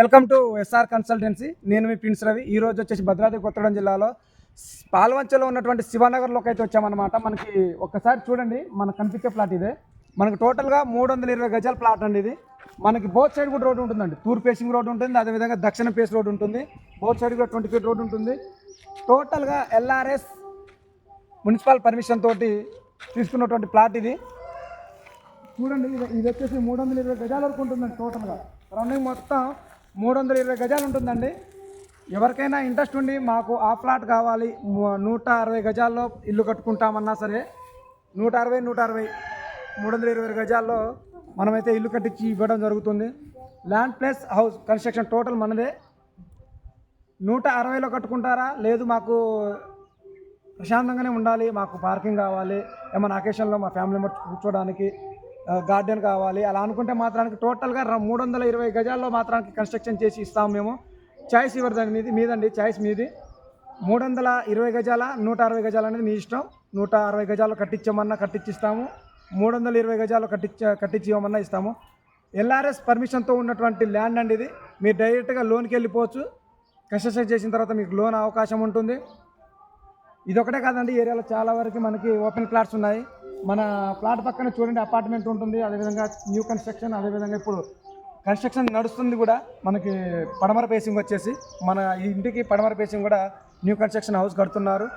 Welcome to SR consultancy. నేను మీ prince Ravi. ఈ రోజు వచ్చేసి భద్రాద్రి కొత్తగూడెం జిల్లాలో పాల్వంచలో ఉన్నటువంటి శివానగర్లోకి అయితే వచ్చామన్నమాట. మనకి ఒక్కసారి చూడండి మనకు కనిపించే ప్లాట్ ఇదే. మనకు టోటల్గా మూడు వందల ఇరవై గజాల ప్లాట్ అండి ఇది. మనకి బోత్ సైడ్ కూడా రోడ్డు ఉంటుందండి. తూర్పు ఫేసింగ్ రోడ్డు ఉంటుంది అదేవిధంగా దక్షిణ ఫేస్ రోడ్డు ఉంటుంది. బోత్ సైడ్ కూడా ట్వంటీ ఫీట్ రోడ్డు ఉంటుంది. టోటల్గా ఎల్ఆర్ఎస్ మున్సిపల్ పర్మిషన్ తోటి తీసుకున్నటువంటి ప్లాట్ ఇది. చూడండి ఇది ఇది వచ్చేసి మూడు వందల ఇరవై గజాల వరకు ఉంటుందండి టోటల్గా. రౌండింగ్ మొత్తం మూడు వందల ఇరవై గజాలు ఉంటుందండి. ఎవరికైనా ఇంట్రెస్ట్ ఉండి మాకు ఆ ప్లాట్ కావాలి నూట అరవై గజాల్లో ఇల్లు కట్టుకుంటామన్నా సరే నూట అరవై నూట అరవై మూడు వందల ఇరవై గజాల్లో మనమైతే ఇల్లు కట్టించి ఇవ్వడం జరుగుతుంది. Land plus house construction total మనదే. నూట అరవైలో కట్టుకుంటారా? లేదు మాకు ప్రశాంతంగానే ఉండాలి మాకు పార్కింగ్ కావాలి ఏమైనా అకేషన్లో మా ఫ్యామిలీ మెంబర్స్ కూర్చోడానికి గార్డెన్ కావాలి. అలా అనుకుంటే మాత్రానికి టోటల్గా ర- మూడు వందల ఇరవై గజాల్లో మాత్రానికి కన్స్ట్రక్షన్ చేసి ఇస్తాము మేము. చాయిస్ ఇవ్వరు దాని మీది మీదండి చాయిస్ మీది. మూడు వందల ఇరవై గజాల నూట అరవై గజాలు అనేది మీ ఇష్టం. నూట అరవై గజాలు కట్టించమన్నా కట్టించిస్తాము మూడు వందల ఇరవై గజాలు కట్టించ కట్టించి ఇవ్వమన్నా ఇస్తాము. ఎల్ఆర్ఎస్ పర్మిషన్తో ఉన్నటువంటి ల్యాండ్ అండి ఇది. మీరు డైరెక్ట్గా లోన్కి వెళ్ళిపోవచ్చు. కన్స్ట్రక్షన్ చేసిన తర్వాత మీకు లోన్ అవకాశం ఉంటుంది. ఇదొకటే కాదండి ఏరియాలో చాలా వరకు మనకి ఓపెన్ ప్లాట్స్ ఉన్నాయి. మన ప్లాట్ పక్కన చూడండి అపార్ట్మెంట్ ఉంటుంది. అదేవిధంగా న్యూ కన్స్ట్రక్షన్ అదేవిధంగా ఇప్పుడు కన్స్ట్రక్షన్ నడుస్తుంది కూడా. మనకి పడమర పేసింగ్ వచ్చేసి మన ఈ ఇంటికి పడమర పేసింగ్ కూడా న్యూ కన్స్ట్రక్షన్ హౌస్ కడుతున్నారు.